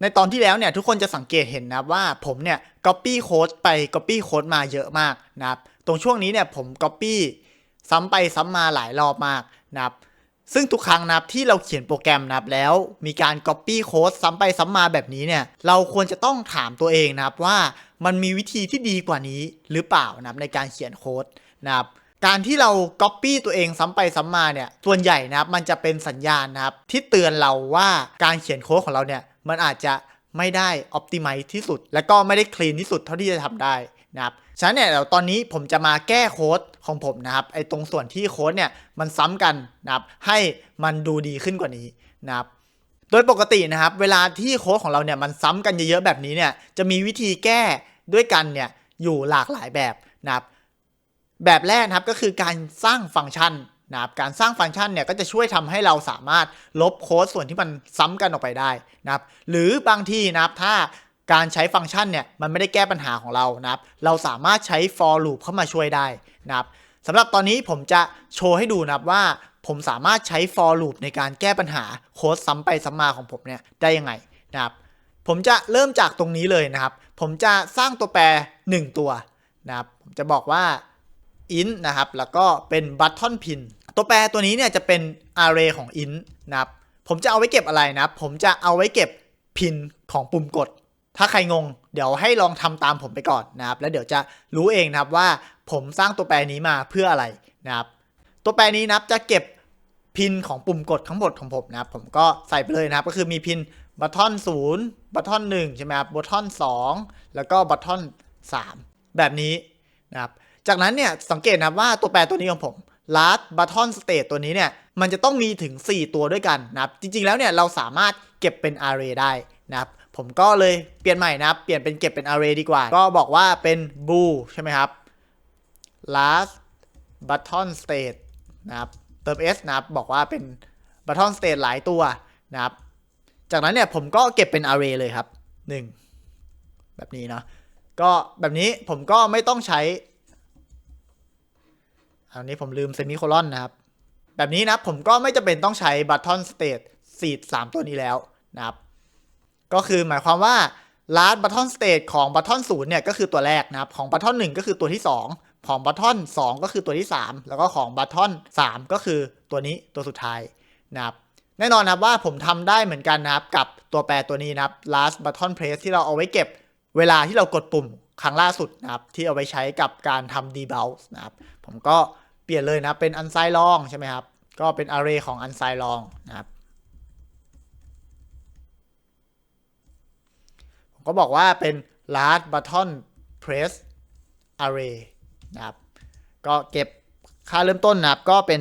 ในตอนที่แล้วเนี่ยทุกคนจะสังเกตเห็นนะว่าผมเนี่ย copy code ไป copy code มาเยอะมากนะครับตรงช่วงนี้เนี่ยผม copy ซ้ำไปซ้ำมาหลายรอบมากนะครับซึ่งทุกครั้งนะครับที่เราเขียนโปรแกรมนะครับแล้วมีการ copy code ซ้ำไปซ้ำมาแบบนี้เนี่ยเราควรจะต้องถามตัวเองนะครับว่ามันมีวิธีที่ดีกว่านี้หรือเปล่านะครับในการเขียนโค้ดนะครับการที่เรา copy ตัวเองซ้ำไปซ้ำมาเนี่ยส่วนใหญ่นะครับมันจะเป็นสัญญาณนะครับที่เตือนเราว่าการเขียนโค้ดของเราเนี่ย มันอาจจะไม่ได้ optimize ที่สุด และก็ไม่ได้ clean ที่สุดเท่าที่จะทำได้นะครับฉะนั้นเนี่ยเดี๋ยวตอนนี้ผมจะมาแก้โค้ดของผมนะครับไอ้ตรงส่วนที่โค้ดเนี่ยมันซ้ำกันนะครับให้มันดูดีขึ้นกว่านี้นะครับโดยปกตินะครับ เวลาที่โค้ดของเราเนี่ยมันซ้ำกันเยอะๆแบบนี้เนี่ยจะมีวิธีแก้ด้วยกันเนี่ยอยู่หลากหลายแบบนะครับแบบแรกนะครับก็คือการสร้างฟังก์ชัน นะครับการสร้างฟังก์ชันเนี่ยก็จะช่วยทำให้เราสามารถลบโค้ดส่วนที่มันซ้ำกันออกไปได้นะครับหรือบางที่นะครับถ้าการใช้ฟังก์ชันเนี่ยมันไม่ได้แก้ปัญหาของเรานะครับ เราสามารถใช้ for loop เข้ามาช่วยได้นะครับสำหรับตอนนี้ผมจะโชว์ให้ดูนะครับว่าผมสามารถใช้ for loop ในการแก้ปัญหาโค้ดซ้ำไปซ้ำมาของผมเนี่ยได้ยังไงนะครับ ผมจะเริ่มจากตรงนี้เลยนะครับ ผมจะสร้างตัวแปร 1 ตัวนะครับ ผมจะบอกว่า int นะครับ แล้วก็เป็น button pin ตัวแปรตัวนี้เนี่ยจะเป็น array ของ int นะครับผมจะเอาไว้เก็บอะไรนะครับ ผมจะเอาไว้เก็บ pin ของปุ่มกด ถ้าใครงง เดี๋ยวให้ลองทำตามผมไปก่อนนะครับ แล้วเดี๋ยวจะรู้เองนะครับว่าผมสร้างตัวแปรนี้มาเพื่ออะไรนะครับ ตัวแปรนี้นะครับจะเก็บพินของปุ่มกดทั้งหมดของผมนะครับ ผมก็ใส่ไปเลยนะครับ ก็คือมีพินบัตทอน0บัตทอน1ใช่ไหมครับบัตทอน2แล้วก็บัตทอน3แบบนี้นะครับ จากนั้นเนี่ยสังเกตนะครับว่าตัวแปรตัวนี้ของผม last button state ตัวนี้เนี่ยมันจะต้องมีถึง 4 ตัวด้วยกันนะครับ จริงๆแล้วเนี่ยเราสามารถเก็บเป็น array ได้นะครับ ผมก็เลยเปลี่ยนใหม่นะครับ เปลี่ยนเป็นเก็บเป็น array ดีกว่า ก็บอกว่าเป็น bool ใช่ไหมครับ last button state นะครับเติม s นะครับ บอกว่าเป็น button state หลายตัวนะครับ จากนั้นเนี่ยผมก็เก็บเป็น array เลยครับ 1 แบบนี้เนาะก็แบบนี้ผมก็ไม่ต้องใช้ อันนี้ผมลืมเซมิโคลอนนะครับ แบบนี้นะผมก็ไม่จำเป็นต้องใช้ button state seed 3ตัวนี้แล้วนะครับ ก็คือหมายความว่า last button state ของ button 0เนี่ยก็คือตัวแรกนะครับ ของ button 1ก็คือตัวที่ 2 ของ button 2ก็คือตัวที่ 3 แล้วก็ของ button 3ก็คือตัวนี้ตัวสุดท้ายนะครับแน่นอนนะครับว่าผมทำได้เหมือนกันนะครับกับตัวแปรตัวนี้นะครับ last button press ที่เราเอาไว้เก็บเวลาที่เรากดปุ่มครั้งล่าสุดนะครับ ที่เอาไว้ใช้กับการทำ debounce นะครับ ผมก็ เปลี่ยนเลยนะเป็น unsigned long ใช่ไหมครับ ก็เป็น array ของ unsigned long นะครับผมก็บอกว่าเป็น last button press array นะครับ ก็เก็บค่าเริ่มต้นนะครับก็เป็น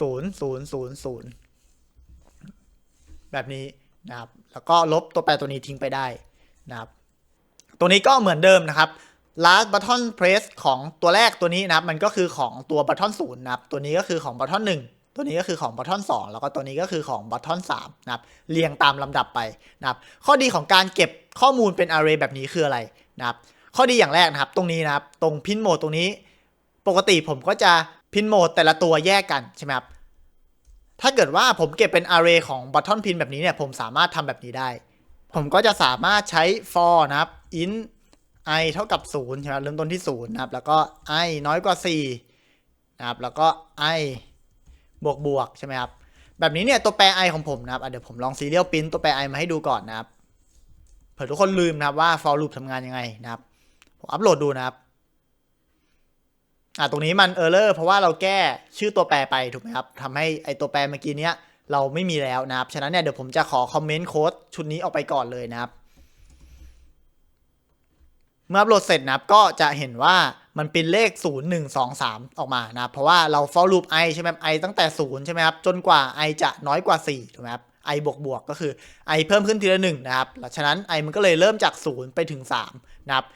0 0 0 0 แบบนี้นะครับ แล้วก็ลบตัวแปรตัวนี้ทิ้งไปได้นะครับ ตัวนี้ก็เหมือนเดิมนะครับ last button press ของตัวแรกตัวนี้นะครับ มันก็คือของตัว button 0นย์นะครับ ตัวนี้ก็คือของ button 1ตัวนี้ก็คือของ button 2 แล้วก็ตัวนี้ก็คือของ button 3นะครับ เรียงตามลำดับไปนะครับ ข้อดีของการเก็บข้อมูลเป็น array แบบนี้คืออะไรนะครับ ข้อดีอย่างแรกนะครับ ตรงนี้นะครับ ตรง pin mode ตรงนี้ ปกติผมก็จะ pin mode แต่ละตัวแยกกันใช่ไหมครับ ถ้าเกิดว่าผมเก็บเป็น array ของ button pin แบบนี้เนี่ย ผมสามารถทำแบบนี้ได้ ผมก็จะสามารถใช้ for นะครับ int i เท่ากับ0ใช่ไหมเริ่มต้นที่0นะครับ แล้วก็ i น้อยกว่า4นะครับ แล้วก็ i บวกบวกใช่ไหมครับ แบบนี้เนี่ยตัวแปร i ของผมนะครับเดี๋ยวผมลอง serial print ตัวแปร i มาให้ดูก่อนนะครับ เผื่อทุกคนลืมนะครับว่า for loop ทำงานยังไงนะครับ ผมอัปโหลดดูนะครับอะตรงนี้มัน error เพราะว่าเราแก้ชื่อตัวแปรไปถูกไหมครับทำให้ไอตัวแปรเมื่อกี้เนี้ยเราไม่มีแล้วนะครับ ฉะนั้นเนี่ยเดี๋ยวผมจะขอคอมเมนต์โค้ดชุดนี้ออกไปก่อนเลยนะครับ เมื่ออัปโหลดเสร็จนะครับก็จะเห็นว่ามันเป็นเลข 0 1 2 3 ออกมานะครับเพราะว่าเรา for loop i ใช่ไหม i ตั้งแต่ 0 ใช่ไหมครับ จนกว่า i จะน้อยกว่า 4 ถูกไหมครับ i บวกบวกก็คือ i เพิ่มขึ้นทีละ1นะครับฉะนั้น i มันก็เลยเริ่มจาก 0 ไปถึง 3 นะครับ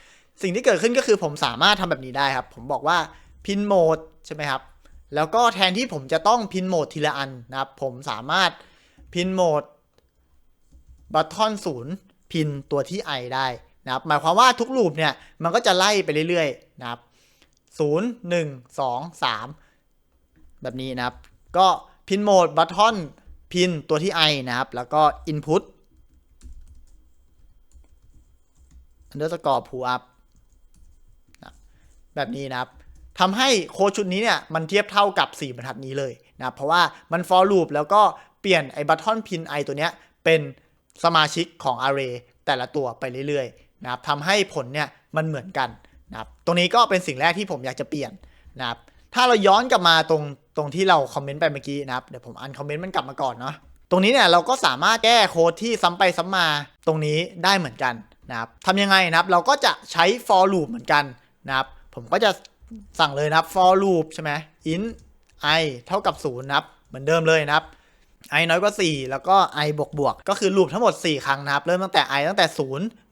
สิ่งที่เกิดขึ้นก็คือผมสามารถทำแบบนี้ได้ครับ ผมบอกว่า pin mode ใช่ไหมครับ แล้วก็แทนที่ผมจะต้องพินโหมดทีละอันนะครับ ผมสามารถพินโหมดบัตทอนศูนย์พินตัวที่ i ได้ นะครับหมายความว่าทุกลูปเนี่ยมันก็จะไล่ไปเรื่อยๆนะครับศูนย์หนึ่งสองสามแบบนี้นะครับ ก็พินโหมดบัตทอนพินตัวที่ i นะครับ แล้วก็ input underscore pull up นะแบบนี้นะครับทำให้โค้ดชุดนี้เนี่ยมันเทียบเท่ากับ 4 บรรทัดนี้เลยนะเพราะว่ามัน for loop แล้วก็เปลี่ยนไอ้ button pin i ตัวเนี้ยเป็นสมาชิกของ array แต่ละตัวไปเรื่อยๆ นะครับทำให้ผลเนี่ยมันเหมือนกันนะครับตรงนี้ก็เป็นสิ่งแรกที่ผมอยากจะเปลี่ยนนะครับถ้าเราย้อนกลับมาตรงตรงที่เราคอมเมนต์ไปเมื่อกี้นะครับเดี๋ยวผมอ่านคอมเมนต์มันกลับมาก่อนเนาะตรงนี้เนี่ยเราก็สามารถแก้โค้ดที่ซ้ำไปซ้ำมาตรงนี้ได้เหมือนกันนะครับทำยังไงนะครับเราก็จะใช้ for loop เหมือนกันนะครับผมก็จะสั่งเลยนะครับ for loop ใช่ไหม int i เท่ากับ0นะครับเหมือนเดิมเลยนะครับ i น้อยกว่า 4 แล้วก็ i บวกบวกก็คือลูปทั้งหมด 4 ครั้งนะครับ เริ่มตั้งแต่ i ตั้งแต่ 0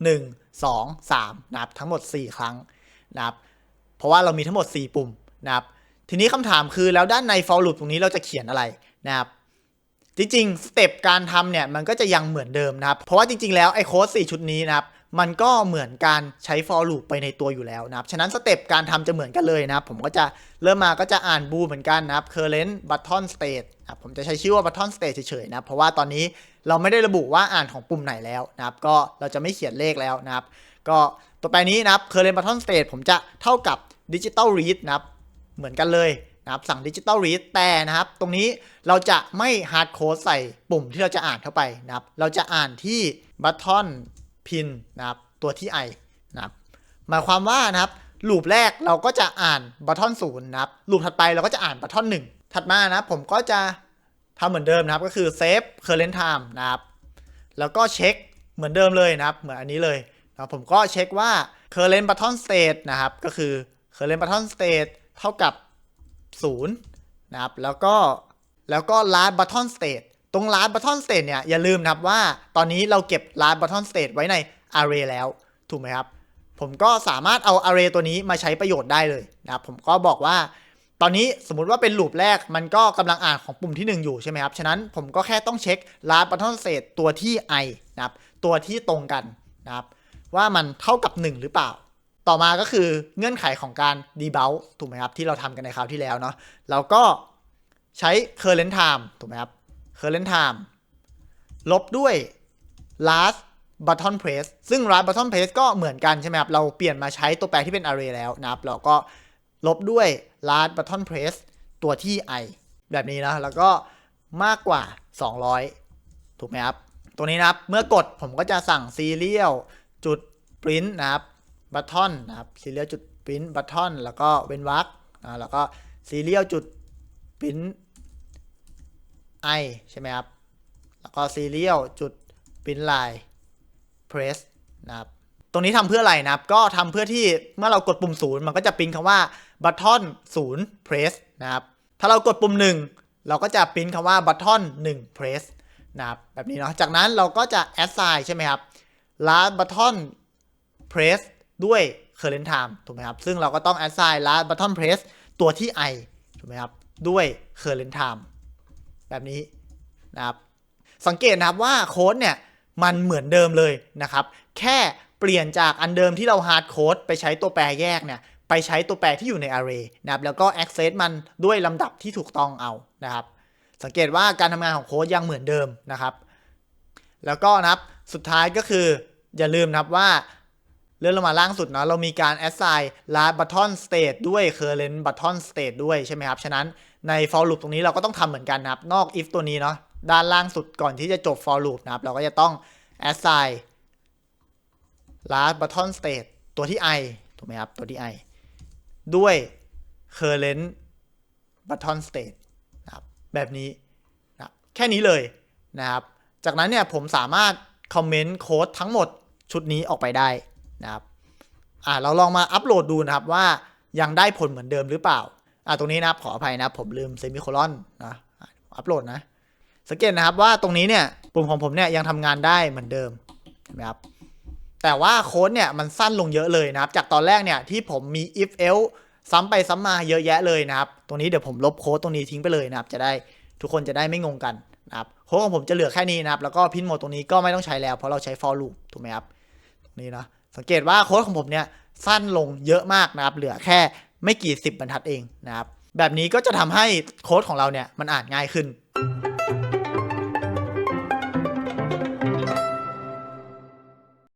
1 2 3นะครับทั้งหมด 4 ครั้งนะครับเพราะว่าเรามีทั้งหมด 4 ปุ่มนะครับทีนี้คำถามคือแล้วด้านใน for loop ตรงนี้เราจะเขียนอะไรนะครับจริงๆสเต็ปการทำเนี่ยมันก็จะยังเหมือนเดิมนะครับ เพราะว่าจริงๆแล้วไอ้โค้ด4ชุดนี้นะครับมันก็เหมือนการใช้ for loop ไปในตัวอยู่แล้วนะครับ ฉะนั้นสเต็ปการทำจะเหมือนกันเลยนะครับ ผมก็จะเริ่มมาก็จะอ่านบูเหมือนกันนะครับ current button state นะครับ ผมจะใช้ชื่อว่า button state เฉยๆนะเพราะว่าตอนนี้เราไม่ได้ระบุว่าอ่านของปุ่มไหนแล้วนะครับก็เราจะไม่เขียนเลขแล้วนะครับ ก็ต่อไปนี้นะครับ current button state ผมจะเท่ากับ digital read นะครับเหมือนกันเลยนะครับสั่ง Digital Read แต่นะครับ ตรงนี้เราจะไม่ hard code ใส่ปุ่มที่เราจะอ่านเข้าไปนะครับ เราจะอ่านที่ button pin นะครับตัวที่ i นะครับหมายความว่านะครับลูปแรกเราก็จะอ่าน button 0นย์นะครับลูปถัดไปเราก็จะอ่าน button 1 ถัดมานะผมก็จะทำเหมือนเดิมนะครับ ก็คือ save current time นะครับ แล้วก็เช็คเหมือนเดิมเลยนะครับ เหมือนอันนี้เลยนะผมก็เช็คว่า current button state นะครับ ก็คือ current button state เท่ากับ 0 นะครับ แล้วก็แล้วก็ last button state ตรง last button state เนี่ยอย่าลืมนะครับว่าตอนนี้เราเก็บ last button state ไว้ใน array แล้ว ถูกไหมครับ ผมก็สามารถเอา array ตัวนี้มาใช้ประโยชน์ได้เลยนะครับ ผมก็บอกว่า ตอนนี้สมมติว่าเป็นลูปแรกมันก็กำลังอ่านของปุ่มที่ 1 อยู่ใช่ไหมครับ ฉะนั้นผมก็แค่ต้องเช็ค last button state ตัวที่ i นะครับ ตัวที่ตรงกันนะครับ ว่ามันเท่ากับ 1 หรือเปล่า ต่อมาก็คือเงื่อนไขของการ debug ถูกไหมครับ ที่เราทำกันในคราวที่แล้วเนาะเราก็ใช้ current time ถูกไหมครับ current time ลบด้วย last button press ซึ่ง last button press ก็เหมือนกันใช่ไหมครับ เราเปลี่ยนมาใช้ตัวแปรที่เป็น array แล้วนะครับ เราก็ ลบด้วย last button press ตัวที่ i แบบนี้นะ แล้วก็มากกว่า 200 ถูกไหมครับ ตัวนี้นะครับ เมื่อกดผมก็จะสั่ง serial จุด print นะครับ button นะครับ serial จุด print button แล้วก็เว้นวรรคนะแล้วก็ serial จุด print i ใช่ไหมครับ แล้วก็ serial จุด print line press นะครับ ตรงนี้ทำเพื่ออะไรนะครับ ก็ทำเพื่อที่เมื่อเรากดปุ่ม0มันก็จะปริ้นคำว่า button 0 press นะครับ ถ้าเรากดปุ่ม 1 เราก็จะปริ้นคำว่า button 1 press นะครับแบบนี้เนาะ จากนั้นเราก็จะ assign ใช่ไหมครับ last button press ด้วย current time ถูกไหมครับ ซึ่งเราก็ต้อง assign last button press ตัวที่ i ถูกไหมครับ ด้วย current time แบบนี้นะครับ สังเกตนะครับว่าโค้ดเนี่ย มันเหมือนเดิมเลยนะครับ แค่เปลี่ยนจากอันเดิมที่เรา hard code ไปใช้ตัวแปรแยกเนี่ย ไปใช้ตัวแปรที่อยู่ใน array นะครับแล้วก็ access มันด้วยลำดับที่ถูกต้องเอานะครับ สังเกตว่าการทำงานของโค้ดยังเหมือนเดิมนะครับ แล้วก็นะครับสุดท้ายก็คืออย่าลืมนะครับว่าเลื่อนลงมาล่างสุดเนาะเรามีการ assign last button state ด้วย current button state ด้วยใช่ไหมครับ ฉะนั้นใน for loop ตรงนี้เราก็ต้องทำเหมือนกันนะครับ นอก if ตัวนี้เนาะด้านล่างสุดก่อนที่จะจบ for loop นะครับ เราก็จะต้อง assign last button state ตัวที่ i ถูกไหมครับ ตัวที่ i ด้วย current button state นะครับแบบนี้นะครับแค่นี้เลยนะครับ จากนั้นเนี่ยผมสามารถคอมเมนต์โค้ดทั้งหมดชุดนี้ออกไปได้นะครับอ่าเราลองมาอัปโหลดดูนะครับว่ายังได้ผลเหมือนเดิมหรือเปล่าอ่าตรงนี้นะครับขออภัยนะผมลืมเซมิโคลอนนะอะอัปโหลดนะ สังเกตนะครับว่าตรงนี้เนี่ยปุ่มของผมเนี่ยยังทำงานได้เหมือนเดิมเห็นไหมครับ แต่ว่าโค้ดเนี่ยมันสั้นลงเยอะเลยนะครับ จากตอนแรกเนี่ยที่ผมมี if else ซ้ำไปซ้ำมาเยอะแยะเลยนะครับ ตรงนี้เดี๋ยวผมลบโค้ดตรงนี้ทิ้งไปเลยนะครับ จะได้ทุกคนจะได้ไม่งงกันนะครับ โค้ดของผมจะเหลือแค่นี้นะครับ แล้วก็พินโหมดตรงนี้ก็ไม่ต้องใช้แล้วเพราะเราใช้ for loop ถูกไหมครับตรงนี้นะ สังเกตว่าโค้ดของผมเนี่ยสั้นลงเยอะมากนะครับ เหลือแค่ไม่กี่สิบบรรทัดเองนะครับ แบบนี้ก็จะทำให้โค้ดของเราเนี่ยมันอ่านง่ายขึ้น